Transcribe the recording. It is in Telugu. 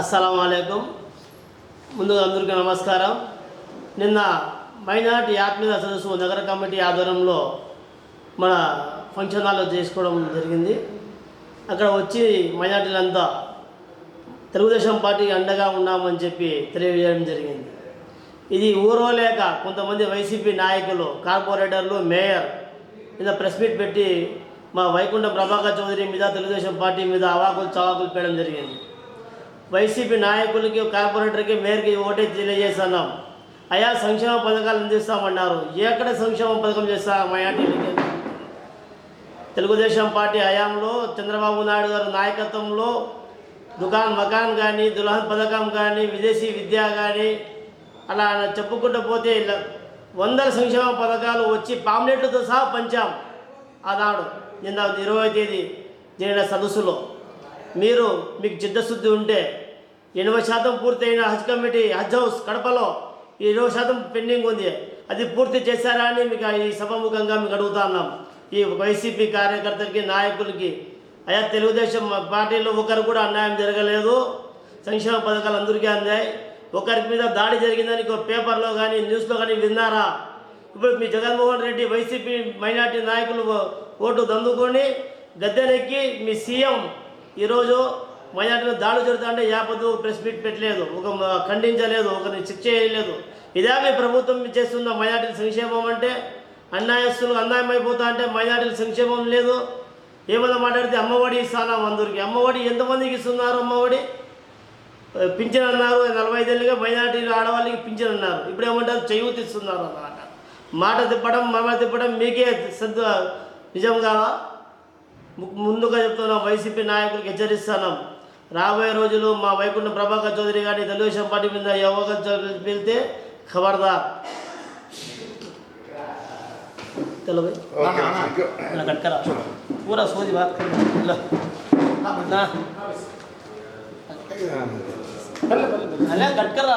అస్సలం అయికం ముందుగా అందరికీ నమస్కారం. నిన్న మైనార్టీ ఆత్మీయ సదస్సు నగర కమిటీ ఆధ్వర్యంలో మన ఫంక్షన్ హాల్లో చేసుకోవడం జరిగింది. అక్కడ వచ్చి మైనార్టీలంతా తెలుగుదేశం పార్టీ అండగా ఉన్నామని చెప్పి తెలియజేయడం జరిగింది. ఇది ఊరోలేక కొంతమంది వైసీపీ నాయకులు కార్పొరేటర్లు మేయర్ మీద ప్రెస్ మీట్ పెట్టి మా వైకుంఠ ప్రభాకర్ చౌదరి మీద తెలుగుదేశం పార్టీ మీద అవాకులు చవాకులు పెట్టడం జరిగింది. వైసీపీ నాయకులకి కార్పొరేటర్కి మేయర్కి ఓటే తెలియజేస్తున్నాం. అయా సంక్షేమ పథకాలు అందిస్తామన్నారు. ఎక్కడ సంక్షేమ పథకం చేస్తా తెలుగుదేశం పార్టీ హయాంలో చంద్రబాబు నాయుడు గారి నాయకత్వంలో దుకాన్ మకాన్ కానీ దుల్హన్ పథకం కానీ విదేశీ విద్య కానీ అలా చెప్పుకుంటూ పోతే వందల సంక్షేమ పథకాలు వచ్చి పాంప్లెట్లతో సహా పంచాం. ఆనాడు నిన్న ఇరవై తేదీ జరిగిన సదస్సులో. మీరు మీకు చిత్తశుద్ధి ఉంటే ఎనభై శాతం పూర్తయిన హజ్ కమిటీ హజ్ హౌస్ కడపలో ఈ ఇరవై శాతం పెండింగ్ ఉంది. అది పూర్తి చేశారా అని మీకు ఈ సభాముఖంగా మీకు అడుగుతా ఉన్నాం. ఈ వైసీపీ కార్యకర్తలకి నాయకులకి అయా తెలుగుదేశం పార్టీలో ఒకరు కూడా అన్యాయం జరగలేదు. సంక్షేమ పథకాలు అందరికీ అందాయి. ఒకరి మీద దాడి జరిగిందని ఒక పేపర్లో కానీ న్యూస్లో కానీ విన్నారా? ఇప్పుడు మీ జగన్మోహన్ రెడ్డి వైసీపీ మైనార్టీ నాయకులు ఓటు దందుకొని గద్దెనెక్కి మీ సీఎం ఈరోజు మైనార్టీలో దాడులు జరుగుతుంటే యాపదు ప్రెస్ మీట్ పెట్టలేదు ఒక ఖండించలేదు ఒకరిని చెక్ చేయలేదు. ఇదే మీ ప్రభుత్వం చేస్తున్న మైనార్టీల సంక్షేమం అంటే అన్యాయస్తులు అన్యాయం అయిపోతా అంటే మైనార్టీల సంక్షేమం లేదు. ఏమైనా మాట్లాడితే అమ్మఒడి ఇస్తాను అందరికి అమ్మఒడి ఎంతమందికి ఇస్తున్నారు అమ్మఒడి? పింఛన్ అన్నారు నలభై ఐదేళ్ళుగా మైనార్టీలు ఆడవాళ్ళకి పింఛన్ అన్నారు. ఇప్పుడు ఏమంటారు? చేయూతి ఇస్తున్నారు అన్నమాట. మాట తిప్పడం మమ తిప్పడం మీకే సద్దు నిజం కాదా? ముందుగా చెప్తున్నాం వైసీపీ నాయకులకు హెచ్చరిస్తున్నాం. రాబోయే రోజులు మా వైకుంఠ ప్రభాకర్ చౌదరి గారిని తెలుగుదేశం పార్టీ మీద యోగం వెళ్తే ఖబర్దార్. పూరా సోది బాత్ అలా కట్కరా